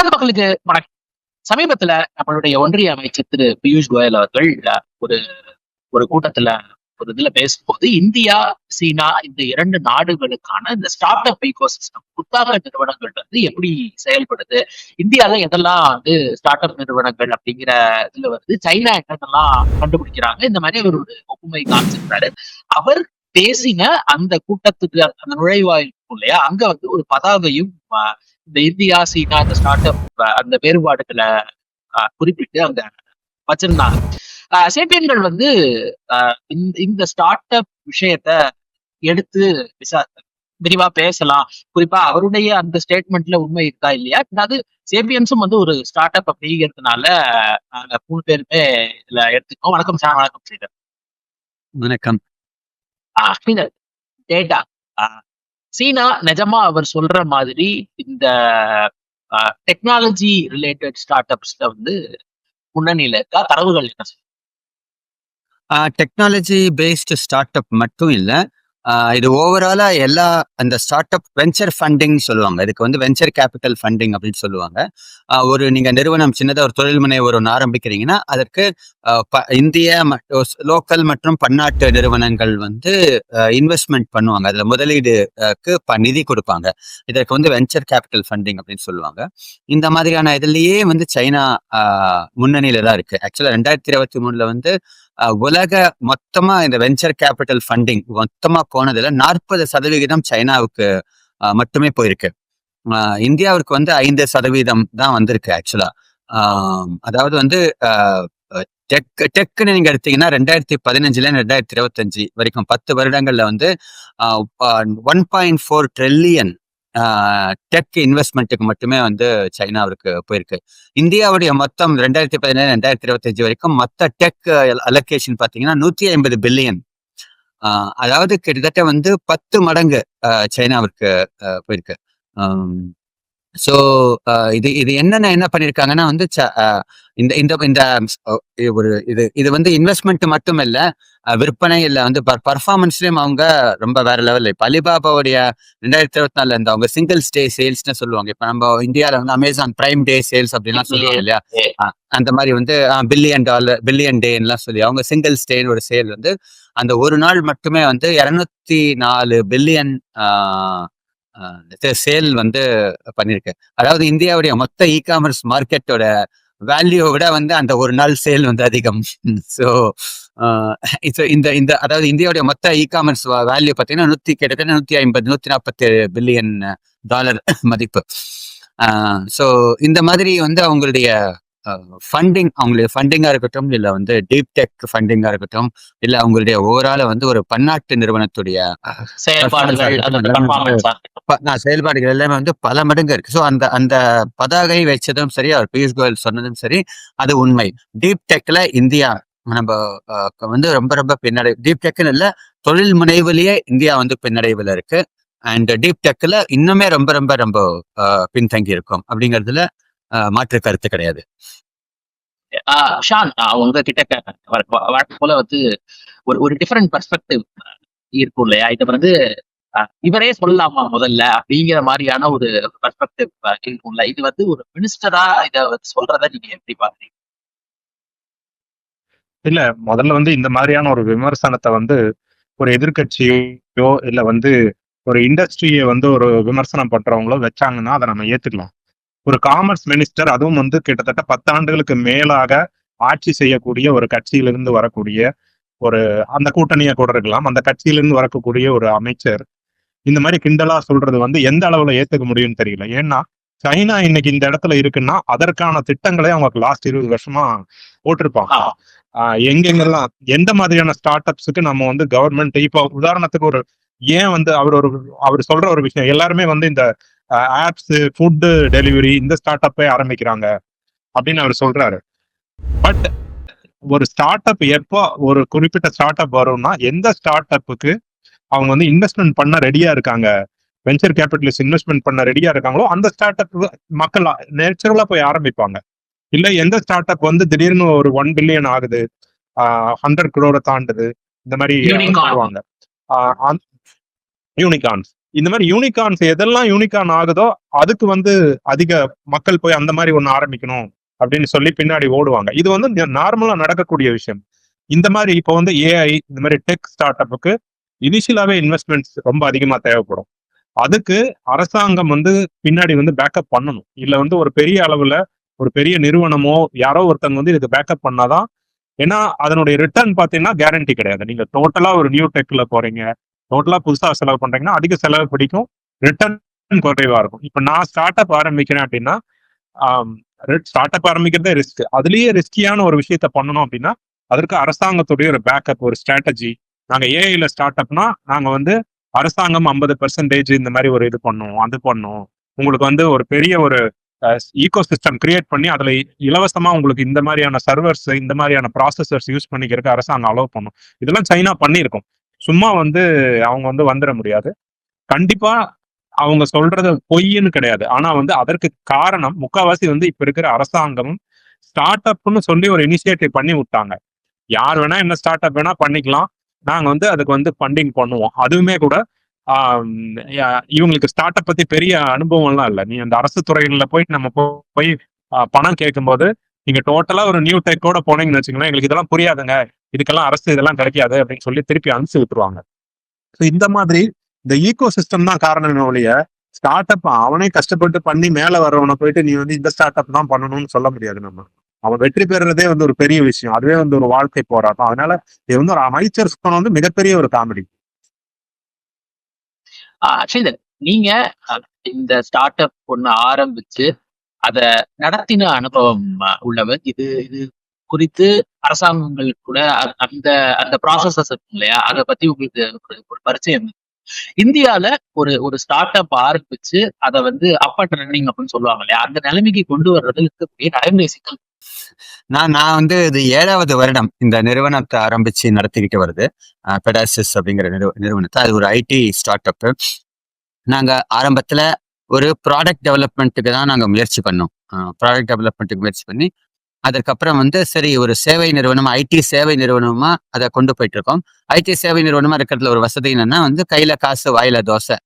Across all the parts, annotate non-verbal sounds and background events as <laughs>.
சகல மக்களுக்கு வணக்கம் சமீபத்துல நம்மளுடைய ஒன்றிய அமைச்சர் திரு பியூஷ் கோயல் அவர்கள் ஒரு ஒரு கூட்டத்துல ஒரு இதுல பேசும்போது இந்தியா சீனா இந்த இரண்டு நாடுகளுக்கான இந்த ஸ்டார்ட் அப் ஈகோசிஸ்டம் புத்தாக்க நிறுவனங்கள் வந்து எப்படி செயல்படுது இந்தியால எதெல்லாம் வந்து ஸ்டார்ட் அப் நிறுவனங்கள் அப்படிங்கிற இதுல வந்து சைனா என்னென்னலாம் கண்டுபிடிக்கிறாங்க இந்த மாதிரி அவர் ஒரு ஒப்புமை காமிச்சிருக்காரு. அவர் பேசின அந்த கூட்டத்துக்கு அந்த நுழைவாயில் இல்லையா அங்க வந்து ஒரு பதாகையும் இந்த இந்தியா சீனா இந்த ஸ்டார்ட் அப் அந்த வேறுபாடுகளை குறிப்பிட்டு அங்க வச்சிருந்தாங்க. அஹ், சேப்பியன்கள் வந்து இந்த ஸ்டார்ட் அப் விஷயத்த எடுத்து விசா விரிவா பேசலாம். குறிப்பா அவருடைய அந்த ஸ்டேட்மெண்ட்ல உண்மை இருக்கா இல்லையா? அதாவது சேப்பியன்ஸும் வந்து ஒரு ஸ்டார்ட் அப் அப்படிங்கிறதுனால நாங்க மூணு பேருமே இதுல எடுத்துக்கோம் வணக்கம் சார் வணக்கம் ஸ்ரீதர். வணக்கம். டேட்டா சீனா நிஜமா அவர் சொல்ற மாதிரி இந்த டெக்னாலஜி ரிலேட்டட் ஸ்டார்ட் அப்ஸ்ல வந்து முன்னணியில இருக்கா? தரவுகள் என்ன டெக்னாலஜி பேஸ்டு ஸ்டார்ட் அப் மட்டும் இல்லை இது ஓவராலா எல்லா அந்த ஸ்டார்ட் அப் வெஞ்சர் ஃபண்டிங் சொல்லுவாங்க. இதுக்கு வந்து வெஞ்சர் கேபிட்டல் ஃபண்டிங் அப்படின்னு சொல்லுவாங்க. ஒரு நீங்க நிறுவனம் சின்னதாக ஒரு தொழில் முனைவர் ஆரம்பிக்கிறீங்கன்னா அதற்கு ப- இந்திய லோக்கல் மற்றும் பன்னாட்டு நிறுவனங்கள் வந்து இன்வெஸ்ட்மெண்ட் பண்ணுவாங்க. அதுல முதலீடுக்கு ப- நிதி கொடுப்பாங்க. இதற்கு வந்து வெஞ்சர் கேபிட்டல் ஃபண்டிங் அப்படின்னு சொல்லுவாங்க. இந்த மாதிரியான இதுலயே வந்து சைனா முன்னணியில தான் இருக்கு. ஆக்சுவலா ரெண்டாயிரத்தி இருபத்தி மூணுல வந்து உலக மொத்தமா இந்த வெஞ்சர் கேபிட்டல் ஃபண்டிங் மொத்தமா போனதுல நாற்பது சதவிகிதம் சைனாவுக்கு மட்டுமே போயிருக்கு. ஆஹ் இந்தியாவிற்கு வந்து ஐந்து சதவீதம் தான் வந்திருக்கு ஆக்சுவலா. அதாவது வந்து டெக் டெக்குன்னு நீங்க எடுத்தீங்கன்னா ரெண்டாயிரத்தி பதினஞ்சுல ரெண்டாயிரத்தி இருபத்தஞ்சு வரைக்கும் பத்து வருடங்கள்ல வந்து one point four trillion tech இன்வெஸ்ட்மெண்ட்டுக்கு மட்டுமே வந்து சைனாவிற்கு போயிருக்கு. இந்தியாவுடைய மொத்தம் ரெண்டாயிரத்தி பதினேழு ரெண்டாயிரத்தி இருபத்தஞ்சு வரைக்கும் மொத்த டெக் அலோகேஷன் பார்த்தீங்கன்னா நூத்தி ஐம்பது பில்லியன் அதாவது கிட்டத்தட்ட வந்து பத்து மடங்கு சைனாவிற்கு ஆஹ் போயிருக்கு. ஸோ இது இது என்னென்ன என்ன பண்ணியிருக்காங்கன்னா வந்து ஆஹ் இந்த இந்த இந்த ஒரு இது இது வந்து இன்வெஸ்ட்மெண்ட் மட்டும் இல்ல விற்பனை இல்ல வந்து பர்ஃபார்மன்ஸ்லயும் அவங்க ரொம்ப வேற லெவல் இப்போ அலிபாபாவுடைய ரெண்டாயிரத்தி இருபத்தி நாலுல இந்த அவங்க சிங்கிள் ஸ்டே சேல்ஸ்னு சொல்லுவாங்க. இப்போ நம்ம இந்தியாவில் வந்து அமேசான் பிரைம் டே சேல்ஸ் அப்படின்லாம் <laughs> சொல்லுவாங்க இல்லையா? ஆஹ் அந்த மாதிரி வந்து பில்லியன் டாலர் பில்லியன் டேன்லாம் சொல்லி அவங்க சிங்கிள் ஸ்டேன்னு ஒரு சேல் வந்து அந்த ஒரு நாள் மட்டுமே வந்து இரநூத்தி நாலு பில்லியன் சேல் வந்து பண்ணியிருக்கு அதாவது இந்தியாவுடைய மொத்த இ காமர்ஸ் மார்க்கெட்டோட வேல்யூ விட வந்து அந்த ஒரு நாள் சேல் வந்து அதிகம். ஸோ இந்த இந்த அதாவது இந்தியாவுடைய மொத்த இ காமர்ஸ் வேல்யூ பார்த்தீங்கன்னா நூத்தி கிட்டத்தட்ட நூத்தி ஐம்பது நூத்தி நாற்பத்தி பில்லியன் டாலர் மதிப்பு. ஸோ இந்த மாதிரி வந்து அவங்களுடைய ஃபண்டிங் அவங்களுடைய ஃபண்டிங்கா இருக்கட்டும் இல்ல வந்து டீப் டெக் ஃபண்டிங்கா இருக்கட்டும் இல்ல அவங்களுடைய ஓவரால வந்து ஒரு பன்னாட்டு நிறுவனத்துடைய செயல்பாடுகள் எல்லாமே வந்து பல மடங்கு இருக்கு. ஸோ அந்த அந்த பதாகை வச்சதும் சரி அவர் பியூஷ் கோயல் சொன்னதும் சரி அது உண்மை. டீப் டெக்ல இந்தியா நம்ம வந்து ரொம்ப ரொம்ப பின்னடை டீப் டெக்னு இல்ல தொழில் முனைவிலேயே இந்தியா வந்து பின்னடைவுல இருக்கு. அண்ட் டீப் டெக்ல இன்னுமே ரொம்ப ரொம்ப ரொம்ப பின்தங்கி இருக்கும் அப்படிங்கிறதுல மாற்று கருத்து கிடையாது. ஆஹ் ஷான் ஆஹ் உங்ககிட்ட கே- வழ- வழ- வழக்கம் போல வந்து ஒரு ஒரு டிஃபரெண்ட் பெர்ஸ்பெக்டிவ் இருக்கும் இல்லையா? இதை வந்து ஆஹ் இவரே சொல்லலாமா முதல்ல? அப்படிங்கிற மாதிரியான ஒரு பெர்ஸ்பெக்டிவ் இருக்கும்ல இது வந்து ஒரு மினிஸ்டரா இத வந்து சொல்றத நீங்க எப்படி பாக்குறீங்க இல்ல முதல்ல வந்து இந்த மாதிரியான ஒரு விமர்சனத்தை வந்து ஒரு எதிர்க்கட்சியோ இல்ல வந்து ஒரு இண்டஸ்ட்ரியை வந்து ஒரு விமர்சனம் பண்றவங்களோ வச்சாங்கன்னா அதை நம்ம ஏத்துக்கலாம். ஒரு காமர்ஸ் மினிஸ்டர் அதுவும் வந்து கிட்டத்தட்ட பத்து ஆண்டுகளுக்கு மேலாக ஆட்சி செய்யக்கூடிய ஒரு கட்சியிலிருந்து வரக்கூடிய ஒரு அந்த கூட்டணியை கூட இருக்கலாம் அந்த கட்சியிலிருந்து வரக்கூடிய ஒரு அமைச்சர். இந்த மாதிரி கிண்டலா சொல்றது வந்து எந்த அளவுல ஏத்துக்க முடியும்னு தெரியல. ஏன்னா சைனா இன்னைக்கு இந்த இடத்துல இருக்குன்னா அதற்கான திட்டங்களை அவங்க லாஸ்ட் இருபது வருஷமா போட்டிருப்பாங்க. எங்கெங்கெல்லாம் எந்த மாதிரியான ஸ்டார்ட் அப்ஸுக்கு நம்ம வந்து கவர்மெண்ட் இப்போ உதாரணத்துக்கு ஒரு ஏன் வந்து அவர் ஒரு அவர் சொல்ற ஒரு விஷயம் எல்லாருமே வந்து இந்த ஆப்ஸ் ஃபுட் டெலிவரி இந்த ஸ்டார்ட் அப்பே ஆரம்பிக்கிறாங்க அப்படின்னு அவர் சொல்றாரு. பட் ஒரு ஸ்டார்ட் அப் எப்போ ஒரு குறிப்பிட்ட ஸ்டார்ட் அப் வரும்னா எந்த ஸ்டார்ட் அப்புக்கு அவங்க வந்து இன்வெஸ்ட்மெண்ட் பண்ண ரெடியா இருக்காங்க? வெஞ்சர் கேபிட்டலிஸ்ட் இன்வெஸ்ட்மெண்ட் பண்ண ரெடியா இருக்காங்களோ அந்த ஸ்டார்ட் அப் மக்கள் நேச்சுரலா போய் ஆரம்பிப்பாங்க. இல்ல எந்த ஸ்டார்ட் அப் வந்து திடீர்னு ஒரு ஒன் பில்லியன் ஆகுது ஹண்ட்ரட் குரோரை தாண்டுது இந்த மாதிரி யூனிகான்ஸ் இந்த மாதிரி யூனிகார்ன்ஸ் எதெல்லாம் யூனிகார்ன் ஆகுதோ அதுக்கு வந்து அதிக மக்கள் போய் அந்த மாதிரி ஒன்று ஆரம்பிக்கணும் அப்படின்னு சொல்லி பின்னாடி ஓடுவாங்க. இது வந்து நார்மலா நடக்கக்கூடிய விஷயம். இந்த மாதிரி இப்போ வந்து ஏஐ இந்த மாதிரி டெக் ஸ்டார்ட் அப்புக்கு இனிஷியலாவே இன்வெஸ்ட்மெண்ட்ஸ் ரொம்ப அதிகமா தேவைப்படும். அதுக்கு அரசாங்கம் வந்து பின்னாடி வந்து பேக்கப் பண்ணணும். இல்ல வந்து ஒரு பெரிய அளவுல ஒரு பெரிய நிறுவனமோ யாரோ ஒருத்தங்க வந்து இதுக்கு பேக்கப் பண்ணாதான் ஏன்னா அதனுடைய ரிட்டர்ன் பார்த்தீங்கன்னா கேரண்டி கிடையாது. நீங்க டோட்டலா ஒரு நியூ டெக்ல போறீங்க. டோட்டலா புதுசா செலவு பண்றீங்கன்னா அதிக செலவு பிடிக்கும். ரிட்டர்ன் குறைவா இருக்கும். இப்ப நான் ஸ்டார்ட் அப் ஆரம்பிக்கிறேன் அப்படின்னா ஸ்டார்ட் அப் ஆரம்பிக்கிறதே ரிஸ்க் அதுலயே ரிஸ்கியான ஒரு விஷயத்த பண்ணணும் அப்படின்னா அதற்கு அரசாங்கத்துடைய ஒரு பேக்கப் ஒரு ஸ்ட்ராட்டஜி நாங்க ஏஐல ஸ்டார்ட் அப்னா நாங்க வந்து அரசாங்கம் ஐம்பது பெர்சன்டேஜ் இந்த மாதிரி ஒரு இது பண்ணுவோம். அது பண்ணும் உங்களுக்கு வந்து ஒரு பெரிய ஒரு ஈகோ சிஸ்டம் கிரியேட் பண்ணி அதுல இலவசமா உங்களுக்கு இந்த மாதிரியான சர்வர்ஸ் இந்த மாதிரியான ப்ராசஸர்ஸ் யூஸ் பண்ணிக்கிறதுக்கு அரசாங்கம் அலோவ் பண்ணும். இதெல்லாம் சைனா பண்ணியிருக்கும். சும்மா வந்து அவங்க வந்து வந்துட முடியாது. கண்டிப்பா அவங்க சொல்றத பொய்ன்னு கிடையாது. ஆனா வந்து அதற்கு காரணம் முக்காவாசி வந்து இப்ப இருக்கிற அரசாங்கமும் ஸ்டார்ட் அப்னு சொல்லி ஒரு இனிஷியேட்டிவ் பண்ணி விட்டாங்க. யார் வேணா என்ன ஸ்டார்ட் அப் வேணா பண்ணிக்கலாம். நாங்க வந்து அதுக்கு வந்து ஃபண்டிங் பண்ணுவோம். அதுவுமே கூட இவங்களுக்கு ஸ்டார்ட் அப் பத்தி பெரிய அனுபவம்லாம் இல்லை. நீ அந்த அரசு துறைகள்ல போயிட்டு நம்ம போ- போய் பணம் கேட்கும்போது நீங்க டோட்டலா ஒரு நியூ டெக்கோட போனீங்கன்னு வச்சுக்கோங்களேன் எங்களுக்கு இதெல்லாம் புரியாதுங்க. இதுக்கெல்லாம் அரசு இதெல்லாம் கிடைக்காது அப்படின்னு சொல்லி திருப்பி அனுப்பிச்சு விட்டுருவாங்க. ஸோ இந்த மாதிரி இந்த ஈகோ சிஸ்டம் தான் காரணம் ஒழிய ஸ்டார்ட் அப் அவனே கஷ்டப்பட்டு பண்ணி மேலே வரவனை போயிட்டு நீ வந்து இந்த ஸ்டார்ட் அப் தான் பண்ணணும்னு சொல்ல முடியாது நம்ம. அவன் வெற்றி பெறுறதே வந்து ஒரு பெரிய விஷயம். அதுவே வந்து ஒரு வாழ்க்கை போராட்டம். அதனால இது வந்து ஒரு அமைச்சர் சுத்தம் வந்து மிகப்பெரிய ஒரு காமெடி. அக்ஷய்தர் நீங்க இந்த ஸ்டார்ட் அப் ஒண்ணு ஆரம்பிச்சு அத நடத்தின அனுபவம் உள்ளவர் இது இது குறித்து அரசாங்கங்கள் கூட அந்த அந்த ப்ராசஸஸ் இருக்கு இல்லையா? அதை பத்தி உங்களுக்கு ஒரு- பரிச்சயம் இந்தியால ஒரு ஒரு ஸ்டார்ட் அப் ஆரம்பிச்சு அதை வந்து அப் அண்ட் ரன்னிங் அப்படின்னு சொல்லுவாங்க இல்லையா? அந்த நிலைமைக்கு கொண்டு வர்றதுக்கு இருக்கக்கூடிய நடைமுறை சிக்கல். நான் நான் வந்து இது ஏழாவது வருடம் இந்த நிறுவனத்தை ஆரம்பிச்சு நடத்திக்கிட்டு வருது. பெடாசிஸ் அப்படிங்கிற நிறுவ நிறுவனத்தை. அது ஒரு ஐடி ஸ்டார்ட் அப் நாங்க ஆரம்பத்துல ஒரு ப்ராடக்ட் டெவலப்மெண்ட்டுக்கு தான் நாங்க முயற்சி பண்ணோம். ப்ராடக்ட் டெவலப்மெண்ட்டுக்கு முயற்சி பண்ணி அதுக்கப்புறம் வந்து சரி ஒரு சேவை நிறுவனம் ஐடி சேவை நிறுவனமா அதை கொண்டு போயிட்டு இருக்கோம் ஐடி சேவை நிறுவனமா இருக்கிறதுல ஒரு வசதி என்னன்னா வந்து கையில காசு வாயில தோசை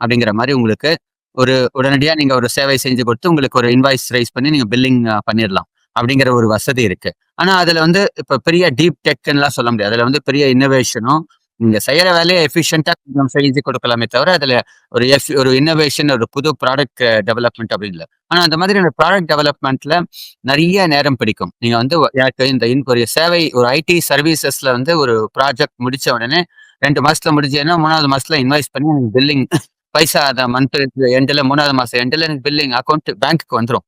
அப்படிங்கிற மாதிரி உங்களுக்கு ஒரு உடனடியா நீங்க ஒரு சேவை செஞ்சு கொடுத்து உங்களுக்கு ஒரு இன்வாய்ஸ் ரைஸ் பண்ணி நீங்க பில்லிங் பண்ணிடலாம் அப்படிங்கிற ஒரு வசதி இருக்கு. ஆனா அதுல வந்து இப்ப பெரிய டீப் டெக்லாம் சொல்ல முடியாது. அதுல வந்து பெரிய இன்னோவேஷனும் நீங்க செய்யற வேலையை எஃபிஷியன்டா கொஞ்சம் செஞ்சு கொடுக்கலாமே தவிர அதுல ஒரு eff- ஒரு இன்னோவேஷன் ஒரு புது ப்ராடக்ட் டெவலப்மெண்ட் அப்படின்னு இல்லை. ஆனா அந்த மாதிரி ப்ராடக்ட் டெவலப்மெண்ட்ல நிறைய நேரம் பிடிக்கும். நீங்க வந்து எனக்கு இந்த ஒரு சேவை ஒரு ஐடி சர்வீசஸ்ல வந்து ஒரு ப்ராஜெக்ட் முடிச்ச உடனே ரெண்டு மாசத்துல முடிஞ்சேன்னா மூணாவது மாசத்துல இன்வாய்ஸ் பண்ணி எனக்கு பில்லிங் பைசா அந்த மந்த் எண்டில் மூணாவது மாசம் எண்டில் எனக்கு பில்லிங் அக்கௌண்ட் பேங்க்குக்கு வந்துடும்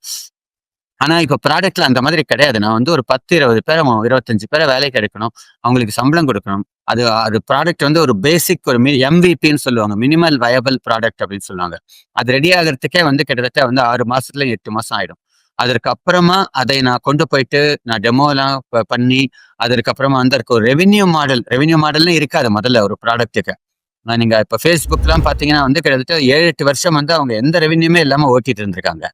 ஆனா இப்ப ப்ராடக்ட்ல அந்த மாதிரி கிடையாது. நான் வந்து ஒரு பத்து இருபது பேரை இருபத்தஞ்சு பேரை வேலைக்கு எடுக்கணும். அவங்களுக்கு சம்பளம் கொடுக்கணும். அது அது ப்ராடக்ட் வந்து ஒரு பேசிக் ஒரு எம்விபின்னு சொல்லுவாங்க. மினிமல் வயபிள் ப்ராடக்ட் அப்படின்னு சொல்லுவாங்க. அது ரெடி ஆகிறதுக்கே வந்து கிட்டத்தட்ட வந்து ஆறு மாசத்துல எட்டு மாசம் ஆயிடும். அதற்கப்புறமா அதை நான் கொண்டு போயிட்டு நான் டெமோலாம் பண்ணி அதற்கப்புறமா வந்து அதுக்கு ஒரு ரெவென்யூ மாடல் ரெவென்யூ மாடல்னு இருக்காது முதல்ல ஒரு ப்ராடக்ட்டுக்கு நீங்கள் இப்போ ஃபேஸ்புக்லாம் பார்த்தீங்கன்னா வந்து கிட்டத்தட்ட ஏழு எட்டு வருஷம் வந்து அவங்க எந்த ரெவென்யூமே இல்லாமல் ஓட்டிட்டு இருந்திருக்காங்க.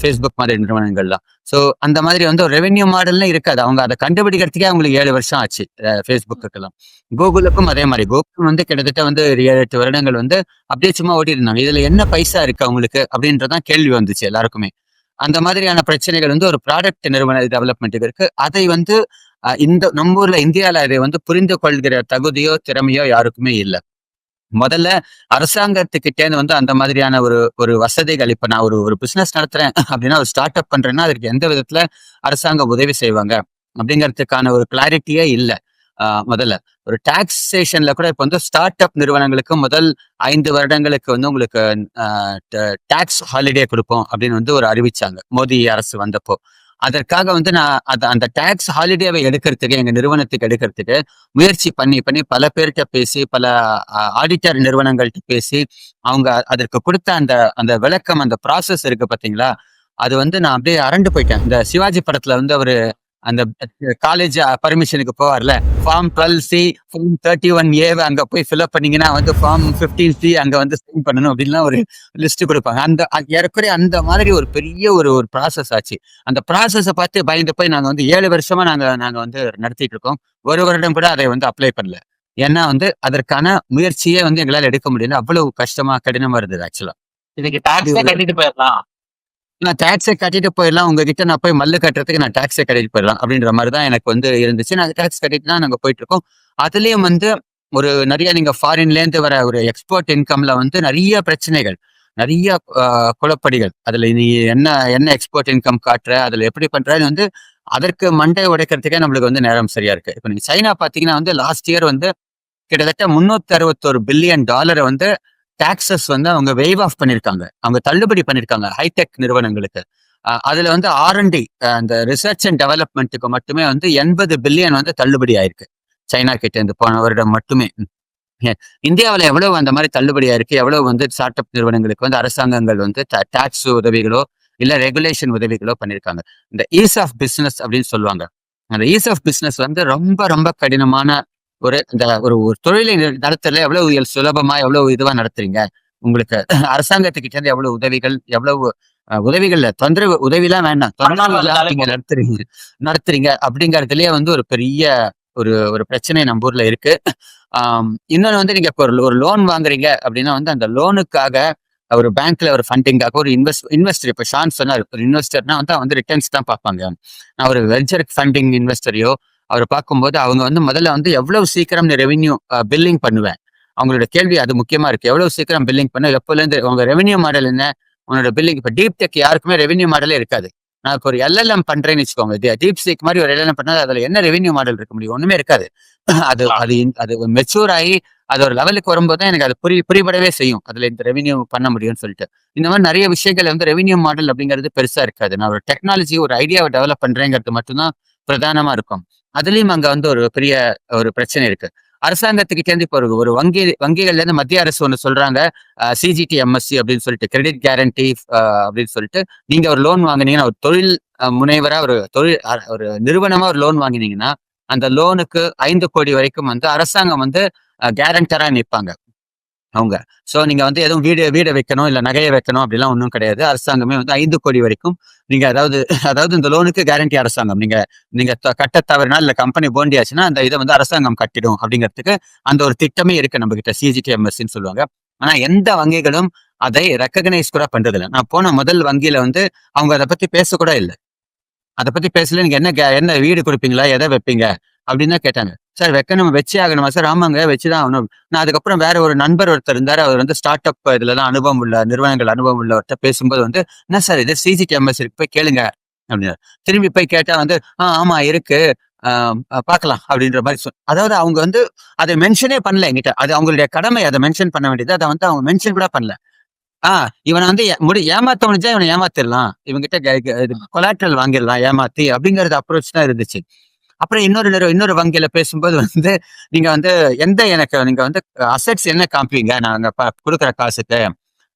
ஃபேஸ்புக் மாதிரி நிறுவனங்கள்லாம் ஸோ அந்த மாதிரி வந்து ஒரு ரெவென்யூ மாடல்னு இருக்காது. அவங்க அதை கண்டுபிடிக்கிறதுக்கே அவங்களுக்கு ஏழு வருஷம் ஆச்சு ஃபேஸ்புக்குக்கெல்லாம் கூகுளுக்கும் அதே மாதிரி. கூகுள் வந்து கிட்டத்தட்ட வந்து ஏழு எட்டு வருடங்கள் வந்து அப்படியே சும்மா ஓட்டிட்டு இருந்தாங்க இதுல என்ன பைசா இருக்கு அவங்களுக்கு அப்படின்றதான் கேள்வி வந்துச்சு எல்லாருக்குமே. அந்த மாதிரியான பிரச்சனைகள் வந்து ஒரு ப்ராடக்ட் நிறுவன டெவலப்மெண்ட்டுக்கு இருக்கு. அதை வந்து இந்த நம்ம ஊர்ல இந்தியாவில் அதை வந்து புரிந்து கொள்கிற தகுதியோ திறமையோ யாருக்குமே இல்லை. முதல்ல அரசாங்கத்துக்கிட்டேந்து வந்து அந்த மாதிரியான ஒரு ஒரு வசதிகள் இப்ப நான் ஒரு ஒரு பிசினஸ் நடத்துறேன் <laughs> அப்படின்னா ஒரு ஸ்டார்ட் அப் பண்றேன்னா அதுக்கு எந்த விதத்துல அரசாங்கம் உதவி செய்வாங்க? அப்படிங்கிறதுக்கான ஒரு கிளாரிட்டியே இல்லை. முதல்ல. ஒரு டாக்ஸேஷன்ல கூட இப்ப வந்து ஸ்டார்ட் அப் நிறுவனங்களுக்கு முதல் ஐந்து வருடங்களுக்கு வந்து உங்களுக்கு டாக்ஸ் ஹாலிடே கொடுப்போம் அப்படின்னு வந்து ஒரு அறிவிச்சாங்க. மோடி அரசு வந்தப்போ. அதற்காக வந்து நான் அது அந்த டேக்ஸ் ஹாலிடேவை எடுக்கிறதுக்கு எங்கள் நிறுவனத்துக்கு எடுக்கிறதுக்கு முயற்சி பண்ணி பண்ணி பல பேர்கிட்ட பேசி பல ஆடிட்டர் நிறுவனங்கள்கிட்ட பேசி அவங்க அதற்கு கொடுத்த அந்த அந்த விளக்கம் அந்த ப்ராசஸ் இருக்கு பார்த்தீங்களா அது வந்து நான் அப்படியே அரண்டு போயிட்டேன். இந்த சிவாஜி படத்துல வந்து அவரு அந்த காலேஜ் பர்மிஷனுக்கு போவார்ல? Form twelve C form thirty one A அங்க போய் ஃபில்அப் பண்ணீங்கன்னா வந்து ஃபார்ம் பிப்டீன் சி அங்க வந்து சைன் பண்ணணும் அப்படின்லாம் ஒரு லிஸ்ட் கொடுப்பாங்க. அந்த ஏறக்குறைய அந்த மாதிரி ஒரு பெரிய ஒரு ஒரு ப்ராசஸ் ஆச்சு. அந்த ப்ராசஸை பார்த்து பயந்து போய் நாங்க வந்து ஏழு வருஷமா நாங்க நாங்க வந்து நடத்திட்டு இருக்கோம். ஒரு வருடம் கூட அதை வந்து அப்ளை பண்ணல. ஏன்னா வந்து அதற்கான முயற்சியே வந்து எங்களால எடுக்க முடியல. அவ்வளவு கஷ்டமா கடினமா இருந்தது ஆக்சுவலா இதுக்கு டாக்ஸே கட்டிட்டு போயிடலாம். நான் டாக்ஸை கட்டிட்டு போயிடலாம். உங்ககிட்ட நான் போய் மல்லு கட்டுறதுக்கு நான் டாக்ஸை கட்டிட்டு போயிடலாம் அப்படின்ற மாதிரி தான் எனக்கு வந்து இருந்துச்சு. நான் டாக்ஸ் கட்டிட்டு தான் நாங்கள் போயிட்டு இருக்கோம் அதுலேயும் வந்து ஒரு நிறைய நீங்கள் ஃபாரின்லேருந்து வர ஒரு எக்ஸ்போர்ட் இன்கம்ல வந்து நிறைய பிரச்சனைகள் நிறைய குழப்படிகள். அதில் நீ என்ன என்ன எக்ஸ்போர்ட் இன்கம் காட்டுற அதில் எப்படி பண்றது வந்து அதற்கு மண்டை உடைக்கிறதுக்கே நம்மளுக்கு வந்து நேரம் சரியா இருக்கு. இப்போ நீங்கள் சைனா பார்த்தீங்கன்னா வந்து லாஸ்ட் இயர் வந்து கிட்டத்தட்ட முன்னூத்தி அறுபத்தோரு பில்லியன் டாலரை வந்து டாக்ஸஸ் வந்து அவங்க வெய்வ் ஆஃப் பண்ணியிருக்காங்க அவங்க தள்ளுபடி பண்ணியிருக்காங்க ஹைடெக் நிறுவனங்களுக்கு. அதில் அதுல வந்து ஆர்என்டி அந்த ரிசர்ச் அண்ட் டெவலப்மெண்ட்டுக்கு மட்டுமே வந்து எண்பது பில்லியன் வந்து தள்ளுபடி ஆயிருக்கு. சைனா கிட்ட இருந்து போன வருடம் மட்டுமே. இந்தியாவில் எவ்வளவு அந்த மாதிரி தள்ளுபடி ஆயிருக்கு? எவ்வளவு வந்து ஸ்டார்ட் அப் நிறுவனங்களுக்கு வந்து அரசாங்கங்கள் வந்து டாக்ஸ் உதவிகளோ இல்லை ரெகுலேஷன் உதவிகளோ பண்ணியிருக்காங்க இந்த ஈஸ் ஆஃப் பிஸ்னஸ் அப்படின்னு சொல்லுவாங்க. அந்த ஈஸ் ஆஃப் பிஸ்னஸ் வந்து ரொம்ப ரொம்ப கடினமான ஒரு இந்த ஒரு ஒரு தொழிலை நடத்துறதுல எவ்வளவு சுலபமா எவ்வளவு இதுவா நடத்துறீங்க? உங்களுக்கு <clears throat> அரசாங்கத்துக்கிட்ட இருந்து எவ்வளவு உதவிகள் எவ்வளவு உதவிகள்ல தொந்தரவு உதவிலாம் வேண்டாம். தொந்தரவு நீங்க நடத்துறீங்க நடத்துறீங்க அப்படிங்கறதுலயே வந்து ஒரு பெரிய ஒரு ஒரு பிரச்சனை நம்ம ஊர்ல இருக்கு. இன்னொன்னு வந்து நீங்க இப்போ ஒரு லோன் வாங்குறீங்க அப்படின்னா வந்து அந்த லோனுக்காக ஒரு பேங்க்ல ஒரு ஃபண்டிங்காக ஒரு இன்வெஸ்ட் இன்வெஸ்டர் இப்போ ஷான் சொன்னார் ஒரு இன்வெஸ்டர்னா வந்து வந்து ரிட்டர்ன்ஸ் தான் பார்ப்பாங்க. நான் ஒரு வெஞ்சர் ஃபண்டிங் இன்வெஸ்டரையோ அவர் பார்க்கும்போது அவங்க வந்து முதல்ல வந்து எவ்வளவு சீக்கிரம் நீ ரெவென்யூ பில்லிங் பண்ணுவேன்? அவங்களோட கேள்வி அது முக்கியமா இருக்கு. எவ்வளவு சீக்கிரம் பில்லிங் பண்ண? எப்போலேருந்து உங்க ரெவென்யூ மாடல் என்ன? உன்னோட பில்லிங் இப்போ டீப் டெக் யாருக்குமே ரெவென்யூ மாடலே இருக்காது. நான் இப்போ ஒரு எல்எல்எம் பண்றேன்னு வச்சுக்கோங்க. டீப் சீக் மாதிரி ஒரு எல்எல்எம் பண்ணால் அதுல என்ன ரெவென்யூ மாடல் இருக்க முடியும்? ஒண்ணுமே இருக்காது. அது அது அது மெச்சூர் ஆகி அது ஒரு லெவலுக்கு வரும்போது தான் எனக்கு அது புரி புரிபடவே செய்யும். அதுல இந்த ரெவென்யூ பண்ண முடியும்னு சொல்லிட்டு. இந்த மாதிரி நிறைய விஷயங்கள் வந்து ரெவென்யூ மாடல் அப்படிங்கிறது பெருசா இருக்காது. நான் ஒரு டெக்னாலஜி ஒரு ஐடியாவை டெவலப் பண்றேங்கிறது மட்டும்தான் பிரதானமா இருக்கும். அதுலயும் அங்க வந்து ஒரு பெரிய ஒரு பிரச்சனை இருக்கு. அரசாங்கத்துக்கிட்ட இருந்து இப்போ ஒரு ஒரு வங்கி வங்கிகள்ல இருந்து மத்திய அரசு ஒன்று சொல்றாங்க சிஜிடி எம்எஸ்சி அப்படின்னு சொல்லிட்டு கிரெடிட் கேரண்டி அப்படின்னு சொல்லிட்டு நீங்க ஒரு லோன் வாங்குனீங்கன்னா ஒரு தொழில் முனைவரா ஒரு தொழில் ஒரு நிறுவனமா ஒரு லோன் வாங்கினீங்கன்னா அந்த லோனுக்கு ஐந்து கோடி வரைக்கும் வந்து அரசாங்கம் வந்து கேரண்டரா நிற்பாங்க அவங்க. ஸோ நீங்கள் வந்து எதுவும் வீடு வீடை வைக்கணும் இல்லை நகையை வைக்கணும் அப்படிலாம் ஒன்றும் கிடையாது. அரசாங்கமே வந்து ஐந்து கோடி வரைக்கும் நீங்கள் அதாவது அதாவது இந்த லோனுக்கு கேரண்டி அரசாங்கம். நீங்கள் நீங்கள் த- கட்ட தவறினா இல்லை கம்பெனி போண்டியாச்சுன்னா அந்த இதை வந்து அரசாங்கம் கட்டிடும் அப்படிங்கிறதுக்கு அந்த ஒரு திட்டமே இருக்குது நம்மக்கிட்ட சிஜிடிஎம்எஸ்ன்னு சொல்லுவாங்க. ஆனால் எந்த வங்கிகளும் அதை ரெக்கக்னைஸ் கூட பண்ணுறதில்ல நான் போன முதல் வங்கியில் வந்து அவங்க அதை பற்றி பேசக்கூட இல்லை. அதை பற்றி பேசல நீங்கள் என்ன கே- என்ன வீடு கொடுப்பீங்களா? எதை வைப்பீங்க? அப்படின்னு தான் கேட்டாங்க. சார் வைக்கணும் வச்சே ஆகணுமா சார்? ஆமாங்க வச்சுதான் ஆகணும். நான் அதுக்கப்புறம் வேற ஒரு நண்பர் ஒருத்தர் இருந்தார். அவர் வந்து ஸ்டார்ட் அப் இதுலலாம் அனுபவம் உள்ள நிறுவனங்கள் அனுபவம் உள்ளவர்கிட்ட பேசும்போது வந்து என்ன சார் இது? சிஜிடிஎம்எஸ் இருக்கு போய் கேளுங்க. அப்படின்னு திரும்பி போய் கேட்டா வந்து ஆ ஆமா இருக்கு. ஆஹ் பார்க்கலாம் அப்படின்ற மாதிரி சொல் அதாவது அவங்க வந்து அதை மென்ஷனே பண்ணல என்கிட்ட. அது அவங்களுடைய கடமை அதை மென்ஷன் பண்ண வேண்டியது. அதை வந்து அவங்க மென்ஷன் கூட பண்ணல. ஆஹ் இவனை வந்து முடி ஏமாத்த முடிஞ்சா இவனை ஏமாத்திடலாம். இவங்கிட்ட கொலாட்ரல் வாங்கிடலாம் ஏமாத்தி அப்படிங்கறது அப்ரோச் தான் இருந்துச்சு. அப்புறம் இன்னொரு நிறு இன்னொரு வங்கியில பேசும்போது வந்து நீங்க வந்து எந்த எனக்கு நீங்க வந்து அசெட்ஸ் என்ன காமிப்பீங்க? நாங்க கொடுக்குற காசுக்கு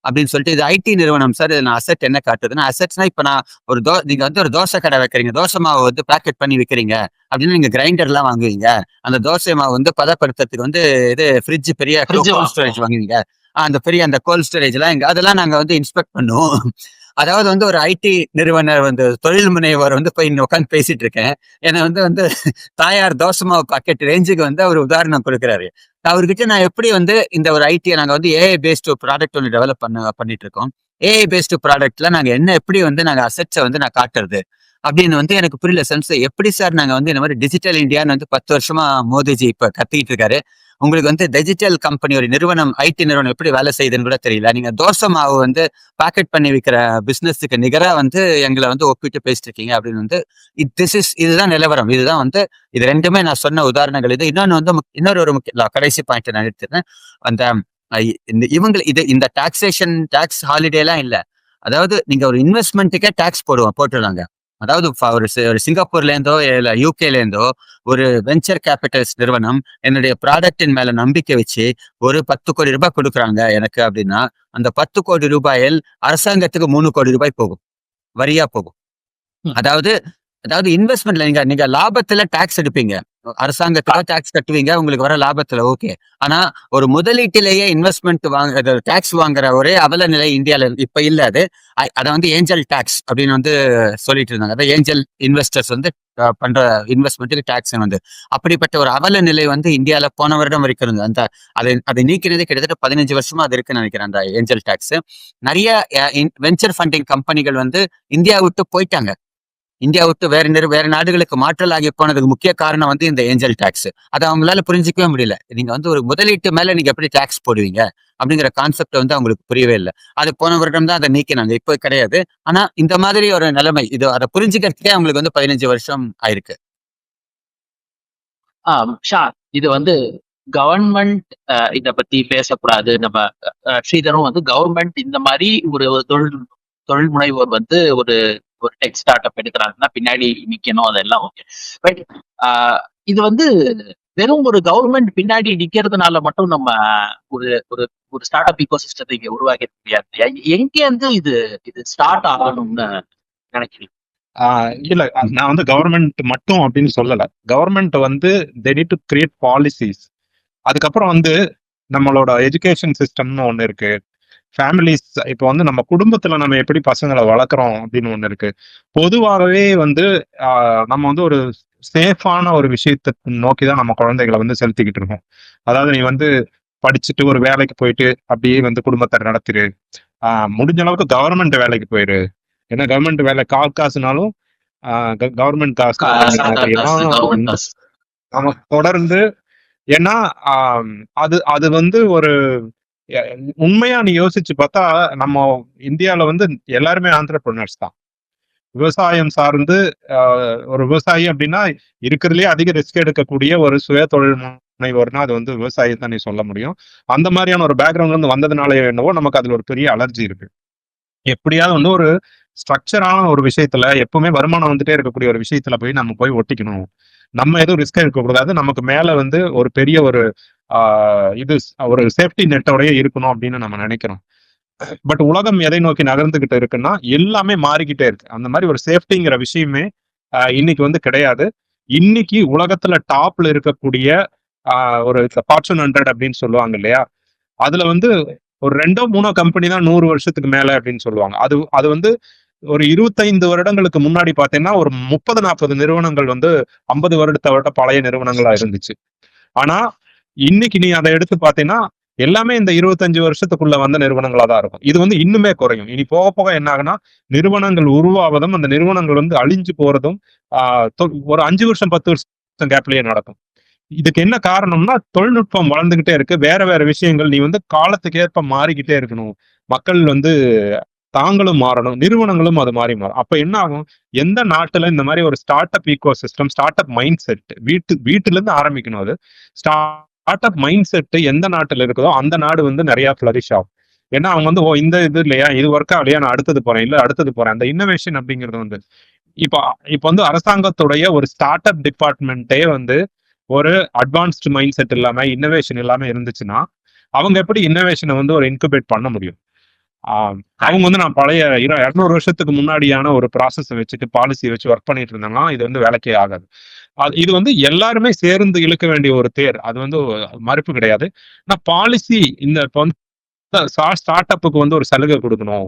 அப்படின்னு சொல்லிட்டு இது ஐடி நிறுவனம் சார் இது நான் அசெட் என்ன காட்டுதுன்னா அசெட்ஸ்னா இப்ப நான் ஒரு தோ நீங்க வந்து ஒரு தோசை கடை வைக்கிறீங்க தோசை மாவு வந்து பேக்கெட் பண்ணி விற்கிறீங்க அப்படின்னு நீங்க கிரைண்டர் எல்லாம் வாங்குவீங்க. அந்த தோசை மாவு வந்து பதப்படுத்துறதுக்கு வந்து இது ஃப்ரிட்ஜ் பெரிய. ஸ்டோரேஜ் வாங்குவீங்க. அந்த பெரிய அந்த கோல்ட் ஸ்டோரேஜ் எல்லாம் இங்க அதெல்லாம் நாங்க வந்து இன்ஸ்பெக்ட் பண்ணுவோம். அதாவது வந்து ஒரு ஐடி நிறுவனர் வந்து தொழில் முனைவர் வந்து போய் உட்காந்து பேசிட்டு இருக்கேன் என்னை வந்து வந்து தாயார் தோசமா பாக்கெட் ரேஞ்சுக்கு வந்து அவர் உதாரணம் கொடுக்குறாரு. அவர்கிட்ட நான் எப்படி வந்து இந்த ஒரு ஐடியை நாங்கள் வந்து ஏஐ பேஸ்டு ப்ராடக்ட் ஒன்று டெவலப் பண்ண பண்ணிட்டு இருக்கோம் ஏஐ பேஸ்டு ப்ராடக்ட்ல நாங்கள் என்ன எப்படி வந்து நாங்கள் அசெட்ஸை வந்து நான் காட்டுறது? அப்படின்னு வந்து எனக்கு புரியல சென்ஸ் எப்படி சார் நாங்கள் வந்து இந்த மாதிரி டிஜிட்டல் இந்தியான்னு வந்து பத்து வருஷமா மோதிஜி இப்போ கத்திக்கிட்டு இருக்காரு. உங்களுக்கு வந்து டிஜிட்டல் கம்பெனி ஒரு நிறுவனம் ஐடி நிறுவனம் எப்படி வேலை செய்யுதுன்னு கூட தெரியல. நீங்க தோசை மாவு வந்து பாக்கெட் பண்ணி விற்கிற பிசினஸுக்கு நிகராக வந்து எங்களை வந்து ஒப்பிட்டு பேசிட்டு இருக்கீங்க அப்படின்னு வந்து திஸ் இஸ் இதுதான் நிலவரம். இதுதான் வந்து இது ரெண்டுமே நான் சொன்ன உதாரணங்கள். இது இன்னொன்று வந்து முக்- இன்னொரு ஒரு முக்கிய கடைசி பாயிண்ட் நான் எடுத்துறேன் அந்த இந்த இவங்க இது இந்த டாக்ஸேஷன் டாக்ஸ் ஹாலிடேலாம் இல்லை. அதாவது நீங்க ஒரு இன்வெஸ்ட்மெண்ட்டுக்கே டாக்ஸ் போடுவோம் போட்டுருவாங்க. அதாவது ஒரு சி- ஒரு சிங்கப்பூர்ல இருந்தோ இல்ல யூகேல இருந்தோ ஒரு வெஞ்சர் கேபிட்டல்ஸ் நிறுவனம் என்னுடைய ப்ராடக்டின் மேல நம்பிக்கை வச்சு ஒரு பத்து கோடி ரூபாய் கொடுக்குறாங்க எனக்கு அப்படின்னா அந்த பத்து கோடி ரூபாயில் அரசாங்கத்துக்கு மூணு கோடி ரூபாய் போகும் வரியா போகும். அதாவது அதாவது இன்வெஸ்ட்மெண்ட்ல நீங்க நீங்க லாபத்துல டாக்ஸ் எடுப்பீங்க. அரசாங்கத்துல டாக்ஸ் கட்டுவீங்க உங்களுக்கு வர லாபத்துல ஓகே ஆனா ஒரு முதலீட்டிலேயே இன்வெஸ்ட்மெண்ட் வாங்க டாக்ஸ் வாங்குற ஒரே அவல நிலை இந்தியால இப்ப இல்ல அது. அத வந்து ஏஞ்சல் டாக்ஸ் அப்படின்னு வந்து சொல்லிட்டு இருந்தாங்க. அதாவது ஏஞ்சல் இன்வெஸ்டர்ஸ் வந்து பண்ற இன்வெஸ்ட்மெண்ட்டுக்கு டாக்ஸ் வந்து. அப்படிப்பட்ட ஒரு அவல நிலை வந்து இந்தியால போன வருடம் வரைக்கும் இருந்தது. அந்த அதை அதை நீக்கிறது கிட்டத்தட்ட பதினஞ்சு வருஷமா அது இருக்குன்னு நினைக்கிறேன் அந்த ஏஞ்சல் டாக்ஸ் நிறைய வெஞ்சர் ஃபண்டிங் கம்பெனிகள் வந்து இந்தியா விட்டு போயிட்டாங்க. இந்தியா விட்டு வேற நிறு வேற நாடுகளுக்கு மாற்றல் ஆகி போனதுக்கு முக்கிய காரணம் வந்து இந்த ஏஞ்சல் டேக்ஸ். அதை அவங்களால புரிஞ்சிக்கவே முடியல. நீங்க வந்து ஒரு முதலீட்டு மேல நீங்க எப்படி டேக்ஸ் போடுவீங்க? அப்படிங்கிற கான்செப்ட் வந்து அவங்களுக்கு புரியவே இல்லை. அது போன வருடம் தான் அதை நீக்கினாங்க. இப்போ கிடையாது. ஆனா இந்த மாதிரி ஒரு நிலைமை இது அதை புரிஞ்சுக்கிறதுக்கே அவங்களுக்கு வந்து பதினஞ்சு வருஷம் ஆயிருக்கு. ஷா இது வந்து கவர்மெண்ட் இத பத்தி பேசக்கூடாது. நம்ம ஸ்ரீதரும் வந்து கவர்மெண்ட் இந்த மாதிரி ஒரு தொழில் தொழில் முனைவோர் வந்து ஒரு ஒரு டெக் ஸ்டார்ட் அப் எடுக்கிறாங்கன்னா பின்னாடி நிக்கணும் அதெல்லாம் ஓகே பட் இது வந்து வெறும் ஒரு கவர்மெண்ட் பின்னாடி நிக்கிறதுனால மட்டும் நம்ம ஒரு ஒரு ஒரு ஸ்டார்ட் அப் ஈகோ சிஸ்டத்தை இங்க உருவாக்க முடியாது. எங்க இருந்து இது இது ஸ்டார்ட் ஆகணும்னு நினைக்கிறேன் ஆஹ் இல்ல நான் வந்து கவர்மெண்ட் மட்டும் அப்படின்னு சொல்லல. கவர்மெண்ட் வந்து they need to create policies அதுக்கப்புறம் வந்து நம்மளோட எஜுகேஷன் சிஸ்டம்னு ஒன்று இருக்கு. ஃபேமிலிஸ் இப்போ வந்து நம்ம குடும்பத்துல நம்ம எப்படி பசங்களை வளர்க்குறோம் அப்படின்னு ஒண்ணு இருக்கு. பொதுவாகவே வந்து நம்ம வந்து ஒரு சேஃபான ஒரு விஷயத்தை நோக்கி தான் நம்ம குழந்தைகளை வந்து செலுத்திக்கிட்டு இருக்கோம். அதாவது நீ வந்து படிச்சுட்டு ஒரு வேலைக்கு போயிட்டு அப்படியே வந்து குடும்பத்தை நடத்திரு. ஆஹ் முடிஞ்ச அளவுக்கு கவர்மெண்ட் வேலைக்கு போயிரு. ஏன்னா கவர்மெண்ட் வேலை கால் காசுனாலும் கவர்மெண்ட் காசு நம்ம தொடர்ந்து ஏன்னா அது அது வந்து ஒரு உண்மையா நீ யோசிச்சு பார்த்தா நம்ம இந்தியால வந்து எல்லாருமே ஆண்டர்பிரினர்ஸ் தான். விவசாயம் சார்ந்து ஆஹ், ஒரு விவசாயி அப்படின்னா இருக்கிறதுலயே அதிக ரிஸ்க் எடுக்கக்கூடிய ஒரு சுய தொழில் முனைவோர்னா அது வந்து விவசாயி தான் நீ சொல்ல முடியும். அந்த மாதிரியான ஒரு பேக்ரவுண்ட்ல இருந்து வந்ததுனால என்னவோ நமக்கு அதுல ஒரு பெரிய அலர்ஜி இருக்கு. எப்படியாவது வந்து ஒரு ஸ்ட்ரக்சரான ஒரு விஷயத்துல எப்பவுமே வருமானம் வந்துட்டே இருக்கக்கூடிய ஒரு விஷயத்துல போய் நம்ம போய் ஒட்டிக்கணும். நம்ம எதுவும் ரிஸ்க் எடுக்கக்கூடாது நமக்கு மேல வந்து ஒரு பெரிய ஒரு இது ஒரு சேஃப்டி நெட்டோடய இருக்கணும் அப்படின்னு நம்ம நினைக்கிறோம். பட் உலகம் எதை நோக்கி நகர்ந்துகிட்டு இருக்குன்னா எல்லாமே மாறிக்கிட்டே இருக்கு. அந்த மாதிரி ஒரு சேஃப்டிங்கிற விஷயமே இன்னைக்கு வந்து கிடையாது. இன்னைக்கு உலகத்துல டாப்ல இருக்கக்கூடிய ஒரு ஃபார்ச்சூன் ஹண்ட்ரட் அப்படின்னு சொல்லுவாங்க இல்லையா? அதுல வந்து ஒரு ரெண்டோ மூணோ கம்பெனி தான் நூறு வருஷத்துக்கு மேல அப்படின்னு சொல்லுவாங்க. அது அது வந்து ஒரு இருபத்தைந்து வருடங்களுக்கு முன்னாடி பார்த்தீங்கன்னா ஒரு முப்பது நாற்பது நிறுவனங்கள் வந்து ஐம்பது வருடத்தை விட பழைய நிறுவனங்களா இருந்துச்சு. ஆனா இன்னைக்கு நீ அதை எடுத்து பார்த்தீங்கன்னா எல்லாமே இந்த இருபத்தஞ்சு வருஷத்துக்குள்ள வந்த நிறுவனங்களா தான் இருக்கும். இது வந்து இன்னுமே குறையும். இனி போக போக என்ன ஆகுனா நிறுவனங்கள் உருவாவதும் அந்த நிறுவனங்கள் வந்து அழிஞ்சு போறதும் ஒரு அஞ்சு வருஷம் பத்து வருஷம் கேப்லயே நடக்கும். இதுக்கு என்ன காரணம்னா தொழில்நுட்பம் வளர்ந்துகிட்டே இருக்கு. வேற வேற விஷயங்கள் நீ வந்து காலத்துக்கு ஏற்ப மாறிக்கிட்டே இருக்கணும். மக்கள் வந்து தாங்களும் மாறணும். நிறுவனங்களும் அது மாறி மாறும். அப்ப என்ன ஆகும்? எந்த நாட்டுல இந்த மாதிரி ஒரு start up ecosystem start up mind set வீட்டு வீட்டுல இருந்து ஆரம்பிக்கணும் அது. ஸ்டார்ட் அப் மைண்ட் செட் எந்த நாட்டில் இருக்குதோ அந்த நாடு வந்து நிறைய ஃபிளரிஷ் ஆகும். ஏன்னா அவங்க வந்து ஓ இந்த இது இல்லையா? இது ஒர்க் ஆகலையா நான் அடுத்தது போறேன். இல்லை அடுத்தது போறேன். அந்த இன்னோவேஷன் அப்படிங்கிறது வந்து இப்போ இப்போ வந்து அரசாங்கத்துடைய ஒரு ஸ்டார்ட் அப் டிபார்ட்மெண்ட்டே வந்து ஒரு அட்வான்ஸ்டு மைண்ட் செட் இல்லாம இன்னோவேஷன் இல்லாம இருந்துச்சுன்னா அவங்க எப்படி இன்னோவேஷனை வந்து ஒரு இன்குபேட் பண்ண முடியும்? அவங்க வந்து நான் பழைய இரநூறு இருநூறு வருஷத்துக்கு முன்னாடியான ஒரு ப்ராசஸ் வச்சுட்டு பாலிசி வச்சு ஒர்க் பண்ணிட்டு இருந்தாங்கன்னா இது வந்து வேலைக்கே ஆகாது. அது இது வந்து எல்லாருமே சேர்ந்து இழுக்க வேண்டிய ஒரு தேர். அது வந்து மறுப்பு கிடையாது. ஆனா பாலிசி இந்த இப்போ வந்து ஸ்டார்ட் அப்புக்கு வந்து ஒரு சலுகை கொடுக்கணும்.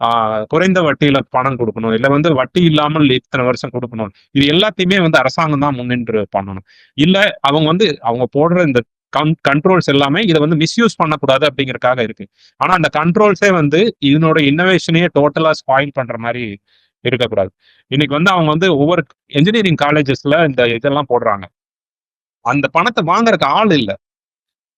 ஆஹ் குறைந்த வட்டியில பணம் கொடுக்கணும். இல்ல வந்து வட்டி இல்லாமல் இத்தனை வருஷம் கொடுக்கணும். இது எல்லாத்தையுமே வந்து அரசாங்கம் தான் முன்னின்று பண்ணணும். இல்ல அவங்க வந்து அவங்க போடுற இந்த கண்ட்ரோல்ஸ் எல்லாமே இதை வந்து மிஸ்யூஸ் பண்ணக்கூடாது அப்படிங்கறக்காக இருக்கு. ஆனா அந்த கண்ட்ரோல்ஸே வந்து இதனோட இன்னோவேஷனையே டோட்டலா ஸ்பாயில் பண்ற மாதிரி இருக்கக்கூடாது. இன்னைக்கு வந்து அவங்க வந்து ஒவ்வொரு இன்ஜினியரிங் காலேஜஸ்ல இந்த இதெல்லாம் போடுறாங்க. அந்த பணத்தை வாங்குறதுக்கு ஆள் இல்லை.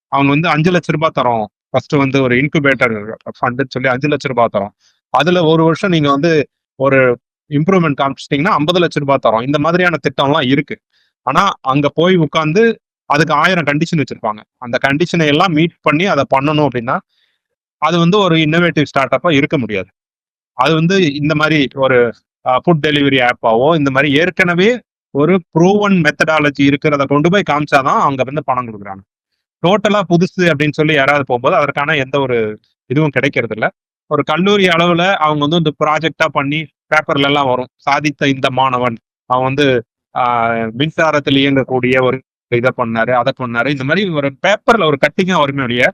அவங்க வந்து அஞ்சு லட்ச ரூபாய் தரோம். ஃபர்ஸ்ட் வந்து ஒரு இன்குபேட்டர் ஃபண்டுன்னு சொல்லி அஞ்சு லட்ச ரூபாய் தரோம். அதுல ஒரு வருஷம் நீங்க வந்து ஒரு இம்ப்ரூவ்மெண்ட் காமிச்சிட்டீங்கன்னா ஐம்பது லட்ச ரூபாய் தரோம். இந்த மாதிரியான திட்டம்லாம் இருக்கு. ஆனா அங்க போய் உட்காந்து அதுக்கு ஆயிரம் கண்டிஷன் வச்சிருப்பாங்க. அந்த கண்டிஷனை எல்லாம் மீட் பண்ணி அதை பண்ணணும் அப்படின்னா அது வந்து ஒரு இன்னோவேட்டிவ் ஸ்டார்ட் அப்பா இருக்க முடியாது. அது வந்து இந்த மாதிரி ஒரு ஃபுட் டெலிவரி ஆப்பாவோ இந்த மாதிரி ஏற்கனவே ஒரு ப்ரூவன் மெத்தடாலஜி இருக்கிறத கொண்டு போய் காமிச்சாதான் அங்க வந்து பணம் கொடுக்குறாங்க. டோட்டலா புதுசு அப்படின்னு சொல்லி யாராவது போகும்போது அதற்கான எந்த ஒரு இதுவும் கிடைக்கிறது இல்ல ஒரு கல்லூரி அளவுல அவங்க வந்து இந்த ப்ராஜெக்டா பண்ணி பேப்பர்ல எல்லாம் வரும். சாதித்த இந்த மாணவன் அவன் வந்து ஆஹ் மின்சாரத்தில் இயங்கக்கூடிய ஒரு இதை பண்ணாரு அதை பண்ணாரு. இந்த மாதிரி ஒரு பேப்பர்ல ஒரு கட்டிங்கா வருமே ஒழிய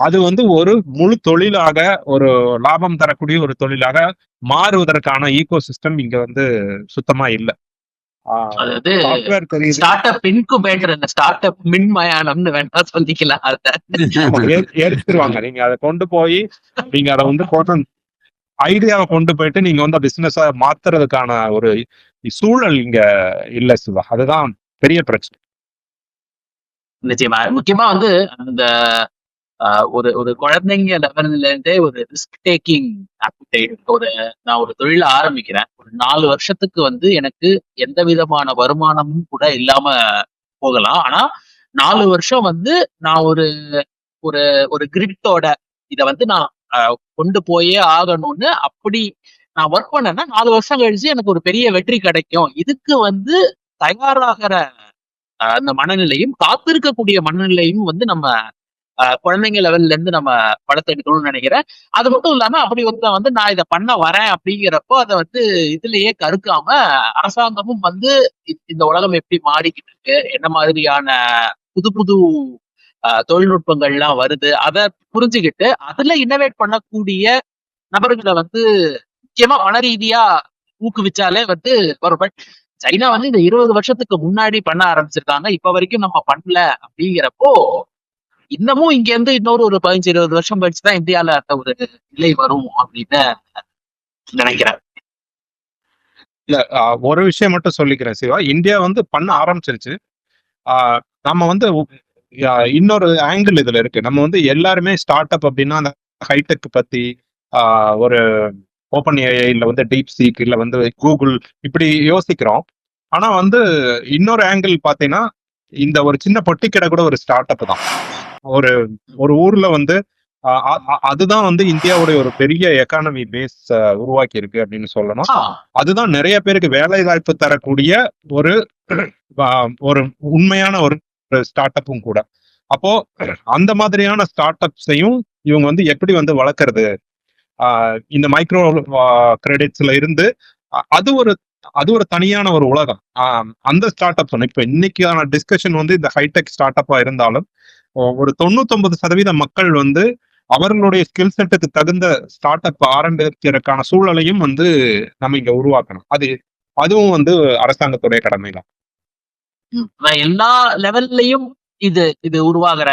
அது வந்து ஒரு முழு தொழிலாக ஒரு லாபம் தரக்கூடிய ஒரு தொழிலாக மாறுவதற்கான ஈகோ சிஸ்டம் இங்க வந்து சுத்தமா இல்லை. அதாவது ஸ்டார்ட் அப் இன்குபேட்டர் இந்த ஸ்டார்ட் அப் மின்மயானம்னு வேணா சொல்லிக்கலாம் அத. ஆமா, ஏ- எடுத்துருவாங்க நீங்க அதை கொண்டு போய் நீங்க அதை வந்து கொண்டு ஐடியாவை கொண்டு போயிட்டு நீங்க வந்து பிசினஸா மாத்துறதுக்கான ஒரு சூழல் இங்க இல்ல சிவா. அதுதான் பெரிய பிரச்சனை. நிச்சயமா. முக்கியமா வந்து அந்த ஒரு ஒரு குழந்தைங்க லெவல்ல இருந்தே ஒரு ரிஸ்க் டேக்கிங் ஒரு நான் ஒரு தொழில ஆரம்பிக்கிறேன். ஒரு நாலு வருஷத்துக்கு வந்து எனக்கு எந்த விதமான வருமானமும் கூட இல்லாம போகலாம். ஆனா நாலு வருஷம் வந்து நான் ஒரு ஒரு ஒரு கிரிட்டோட இதை வந்து நான் கொண்டு போயே ஆகணும்னு அப்படி நான் ஒர்க் பண்ணேன்னா நாலு வருஷம் கழிச்சு எனக்கு ஒரு பெரிய வெற்றி கிடைக்கும். இதுக்கு வந்து தயாராகிற அந்த மனநிலையும் காத்திருக்கக்கூடிய மனநிலையும் வந்து நம்ம குழந்தைங்க லெவல்ல இருந்து நம்ம படத்தை எடுக்கணும்னு நினைக்கிறேன் அது மட்டும் இல்லாம அப்படி ஒருத்தன் வந்து நான் இதை பண்ண வரேன் அப்படிங்கிறப்போ அதை வந்து இதுலயே கருக்காம அரசாங்கமும் வந்து இந்த உலகம் எப்படி மாறிக்கிட்டு இருக்கு என்ன மாதிரியான புது புது தொழில்நுட்பங்கள் தொழில்நுட்பங்கள்லாம் வருது அதை புரிஞ்சுக்கிட்டு அதுல இன்னோவேட் பண்ணக்கூடிய நபர்களை வந்து முக்கியமா மன ரீதியா ஊக்குவிச்சாலே வந்து வரும். பட் சைனா வந்து இந்த இருபது வருஷத்துக்கு முன்னாடி பண்ண ஆரம்பிச்சிருக்காங்க. இப்ப வரைக்கும் நம்ம பண்ணல அப்படிங்கிறப்போ இன்னமும் இங்க இருந்து இன்னொரு ஒரு பதினஞ்சு இருபது வருஷம் கழிச்சுதான் இந்தியால அந்த ஒரு நிலை வரும் அப்படின்னு நினைக்கிறேன். இல்ல ஆஹ் ஒரு விஷயம் மட்டும் சொல்லிக்கிறேன் சிவா. இந்தியா வந்து பண்ண ஆரம்பிச்சிருச்சு. ஆஹ் நம்ம வந்து இன்னொரு ஆங்கிள் இதுல இருக்கு. நம்ம வந்து எல்லாருமே ஸ்டார்ட் அப் அப்படின்னா அந்த ஹைடெக் பத்தி ஆஹ் ஒரு ஓப்பன் ஏஐ இல்ல வந்து டீப் சீக் இல்ல வந்து கூகுள் இப்படி யோசிக்கிறோம். ஆனா வந்து இன்னொரு ஆங்கிள் பாத்தீங்கன்னா இந்த ஒரு சின்ன பொட்டி கடை ஒரு ஸ்டார்ட் அப் தான். ஒரு ஒரு ஊர்ல வந்து அதுதான் வந்து இந்தியாவுடைய ஒரு பெரிய எக்கானமி பேஸ் உருவாக்கி இருக்கு அப்படின்னு சொல்லணும். அதுதான் நிறைய பேருக்கு வேலை வாய்ப்பு தரக்கூடிய ஒரு ஒரு உண்மையான ஒரு ஸ்டார்ட் அப்பும் கூட. அப்போ அந்த மாதிரியான ஸ்டார்ட் அப்ஸையும் இவங்க வந்து எப்படி வந்து வளர்க்கறது? இந்த மைக்ரோ கிரெடிட்ஸ்ல இருந்து அது ஒரு அது ஒரு தனியான ஒரு உலகம். ஆஹ், அந்த ஸ்டார்ட் அப் சொன்னேன் இப்ப இன்னைக்கான டிஸ்கஷன் வந்து இந்த ஹைடெக் ஸ்டார்ட் அப்பா இருந்தாலும் ஒரு தொண்ணூத்தொன்பது சதவீத மக்கள் வந்து அவர்களுடைய ஸ்கில் செட்டுக்கு தகுந்த ஸ்டார்ட் அப் ஆரம்பிக்கிறதுக்கான சூழலையும் வந்து நம்ம இங்க உருவாக்கணும். அது அதுவும் வந்து அரசாங்கத்துடைய கடமை தான் எல்லா லெவல்லயும் இது இது உருவாகிற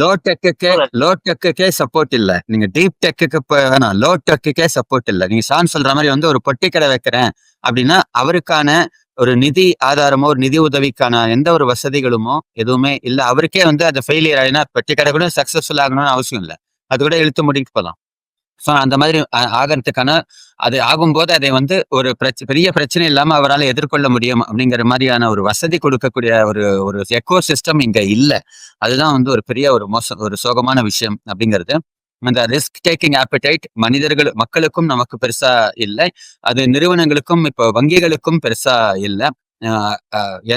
லோ டெக்குக்கே லோ டெக்குக்கே சப்போர்ட் இல்ல. நீங்க டீப் டெக்குக்கு வேணாம். லோ டெக்குக்கே சப்போர்ட் இல்ல. நீங்க ஷான் சொல்ற மாதிரி வந்து ஒரு பொட்டி கடை வைக்கிறேன் அப்படின்னா அவருக்கான ஒரு நிதி ஆதாரமோ ஒரு நிதி உதவிக்கான எந்த ஒரு வசதிகளுமோ எதுவுமே இல்ல. அவருக்கே வந்து அது ஃபெயிலியர் ஆயினா பெட்டி கடை கூட சக்சஸ்ஃபுல் ஆகணும்னு அவசியம் இல்ல. அது கூட இழுத்து முடிட்டு போகலாம் ஸோ அந்த மாதிரி ஆகிறதுக்கான அது ஆகும்போது அதை வந்து ஒரு பிரச்ச பெரிய பிரச்சனை இல்லாமல் அவரால் எதிர்கொள்ள முடியும் அப்படிங்கிற மாதிரியான ஒரு வசதி கொடுக்கக்கூடிய ஒரு ஒரு எக்கோ சிஸ்டம் இங்கே இல்லை. அதுதான் வந்து ஒரு பெரிய ஒரு மோசம் ஒரு சோகமான விஷயம் அப்படிங்கிறது. அந்த ரிஸ்க் டேக்கிங் ஆப்பிடைட் மனிதர்கள் மக்களுக்கும் நமக்கு பெருசா இல்லை. அது நிறுவனங்களுக்கும் இப்போ வங்கிகளுக்கும் பெருசா இல்லை. நான்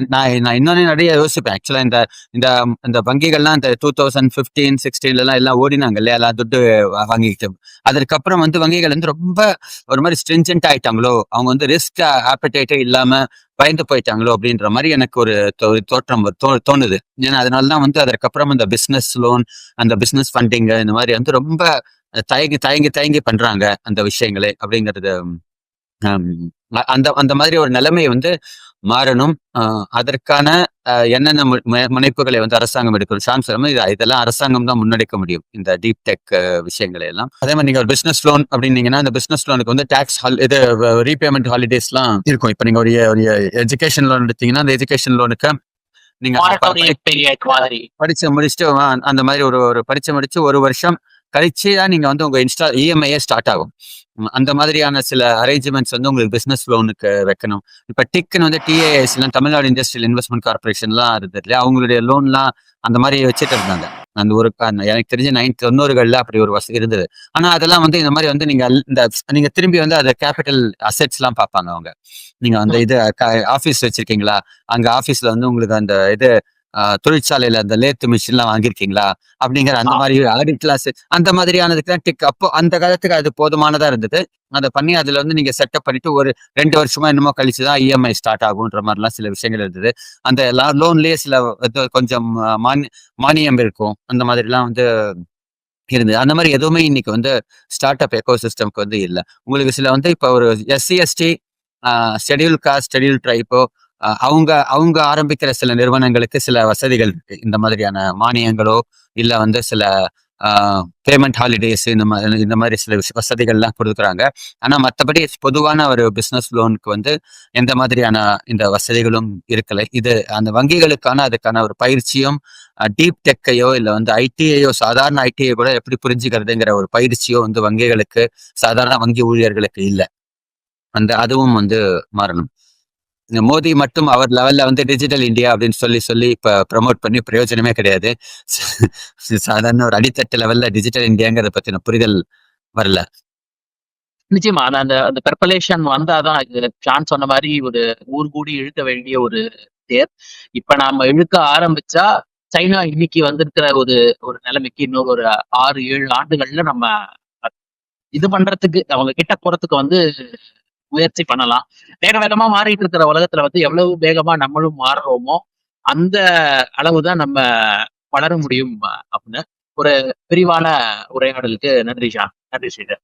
நான் இன்னொன்னு நிறைய யோசிப்பேன். ஆக்சுவலாக இந்த இந்த இந்த வங்கிகள்லாம் இந்த டூ தௌசண்ட் ஃபிஃப்டீன் சிக்ஸ்டீன்லலாம் எல்லாம் ஓடினாங்க இல்லையா? எல்லாம் துட்டு வாங்கிக்கிட்டு அதுக்கப்புறம் வந்து வங்கிகள் வந்து ரொம்ப ஒரு மாதிரி ஸ்ட்ரிஞ்சன்ட் ஆயிட்டாங்களோ? அவங்க வந்து ரிஸ்க் ஆப்பிடைட்டே இல்லாமல் பயந்து போயிட்டாங்களோ? அப்படின்ற மாதிரி எனக்கு ஒரு தோ- தோற்றம் தோணுது. ஏன்னா அதனால தான் வந்து அதற்கப்புறம் அந்த பிஸ்னஸ் லோன் அந்த பிஸ்னஸ் ஃபண்டிங் இந்த மாதிரி வந்து ரொம்ப தயங்கி தயங்கி தயங்கி பண்றாங்க அந்த விஷயங்களே அப்படிங்கிறது அந்த அந்த மாதிரி ஒரு நிலைமை வந்து மாறணும். அதற்கான என்னென்ன முனைப்புகளை வந்து அரசாங்கம் எடுக்கணும்? ஷாம் சொல்லும் இது இதெல்லாம் அரசாங்கம் தான் முன்னெடுக்க முடியும். இந்த டீப் டெக் விஷயங்களை எல்லாம். அதே மாதிரி நீங்க ஒரு பிசினஸ் லோன் அப்படின்னீங்கன்னா அந்த பிசினஸ் லோனுக்கு வந்து டாக்ஸ் இது ரீபேமெண்ட் ஹாலிடேஸ்லாம் இருக்கும். இப்போ நீங்க ஒரு ஒரு எஜுகேஷன் லோன் எடுத்தீங்கன்னா அந்த எஜுகேஷன் லோனுக்கு நீங்க படிச்சு முடிச்சுட்டு அந்த மாதிரி ஒரு ஒரு படிச்சு முடிச்சு ஒரு வருஷம் கழிச்சு தான் நீங்க வந்து உங்க இன்ஸ்டா இஎம்ஐயே ஸ்டார்ட் ஆகும். அந்த மாதிரியான சில அரேஞ்ச்மெண்ட்ஸ் வந்து உங்களுக்கு பிசினஸ் லோனுக்கு வைக்கணும். இப்ப டிக்னு வந்து டிஏஎஸ் எல்லாம் தமிழ்நாடு இண்டஸ்ட்ரியல் இன்வெஸ்ட்மெண்ட் கார்பரேஷன்லாம் இருந்தது இல்லையா? அவங்களுடைய லோன்லாம் அந்த மாதிரி வச்சுட்டு இருந்தாங்க. அந்த ஒரு அந்த எனக்கு தெரிஞ்ச நைன் தொண்ணூறுகள்ல அப்படி ஒரு வசதி இருந்தது. ஆனா அதெல்லாம் வந்து இந்த மாதிரி வந்து நீங்க அல்- இந்த நீங்க திரும்பி வந்து அதை கேபிட்டல் அசெட்ஸ் எல்லாம் பார்ப்பாங்க அவங்க. நீங்க அந்த இது ஆபீஸ் வச்சிருக்கீங்களா? அங்க ஆபீஸ்ல வந்து உங்களுக்கு அந்த இது தொழிற்சாலையில அந்த லேத்து மிஷின் எல்லாம் வாங்கியிருக்கீங்களா? அப்படிங்கிற அந்த. மாதிரி ஆடிட் கிளாஸ் அந்த மாதிரியானதுக்கு தான் டிக் அப்போ அந்த காலத்துக்கு அது போதுமானதா இருந்தது. அதை பண்ணி அதுல வந்து நீங்க செட்டப் பண்ணிட்டு ஒரு ரெண்டு வருஷமா என்னமோ கழிச்சு தான் இஎம்ஐ ஸ்டார்ட் ஆகுன்ற மாதிரிலாம் சில விஷயங்கள் இருந்தது. அந்த லோன்லயே சில கொஞ்சம் மானி- மானியம் இருக்கும். அந்த மாதிரிலாம் வந்து இருந்தது. அந்த மாதிரி எதுவுமே இன்னைக்கு வந்து ஸ்டார்ட் அப் எக்கோ சிஸ்டம்க்கு வந்து இல்லை. உங்களுக்கு சில வந்து இப்போ ஒரு SC ST schedule caste schedule ட்ரைப்போ அவங்க அவங்க ஆரம்பிக்கிற சில நிறுவனங்களுக்கு சில வசதிகள் இருக்கு. இந்த மாதிரியான மானியங்களோ இல்லை வந்து சில பேமெண்ட் ஹாலிடேஸ் இந்த மாதிரி இந்த மாதிரி சில வசதிகள்லாம் கொடுக்குறாங்க. ஆனா மற்றபடி பொதுவான ஒரு பிசினஸ் லோனுக்கு வந்து எந்த மாதிரியான இந்த வசதிகளும் இருக்கலை. இது அந்த வங்கிகளுக்கான அதுக்கான ஒரு பயிற்சியும் டீப் டெக்கையோ இல்ல வந்து ஐடிஐயோ சாதாரண ஐடிஐ கூட எப்படி புரிஞ்சுக்கிறதுங்கிற ஒரு பயிற்சியோ வந்து வங்கிகளுக்கு சாதாரண வங்கி ஊழியர்களுக்கு இல்லை. அந்த அதுவும் வந்து மாறணும். மோடி மட்டும் அவர் லெவல்ல வந்து டிஜிட்டல் இந்தியா அப்படின்னு சொல்லி சொல்லி இப்ப ப்ரமோட் பண்ணி பிரயோஜனமே கிடையாது. <laughs> சாதாரண ஒரு அடித்தட்டு லெவல்ல டிஜிட்டல் இந்தியாங்கிறத பத்தின புரிதல் வரல. நிச்சயமா. அந்த அந்த அந்த பெர்பலேஷன் வந்தாதான் இது ஷான் சொன்ன மாதிரி ஒரு ஊர் கூடி இழுக்க வேண்டிய ஒரு தேர். இப்ப நாம இழுக்க ஆரம்பிச்சா சைனா இன்னைக்கு வந்திருக்கிற ஒரு ஒரு நிலைமைக்கு இன்னொரு ஒரு ஆறு ஏழு ஆண்டுகள்ல நம்ம இது பண்றதுக்கு அவங்க கிட்ட போறதுக்கு வந்து முயற்சி பண்ணலாம். வேக வேகமா மாறிட்டு இருக்கிற உலகத்துல வந்து எவ்வளவு வேகமா நம்மளும் மாறுறோமோ அந்த அளவுதான் நம்ம வளர முடியும் அப்படின்னு ஒரு விரிவான உரையாடலுக்கு நன்றி ஷா. நன்றி ஸ்ரீதர்.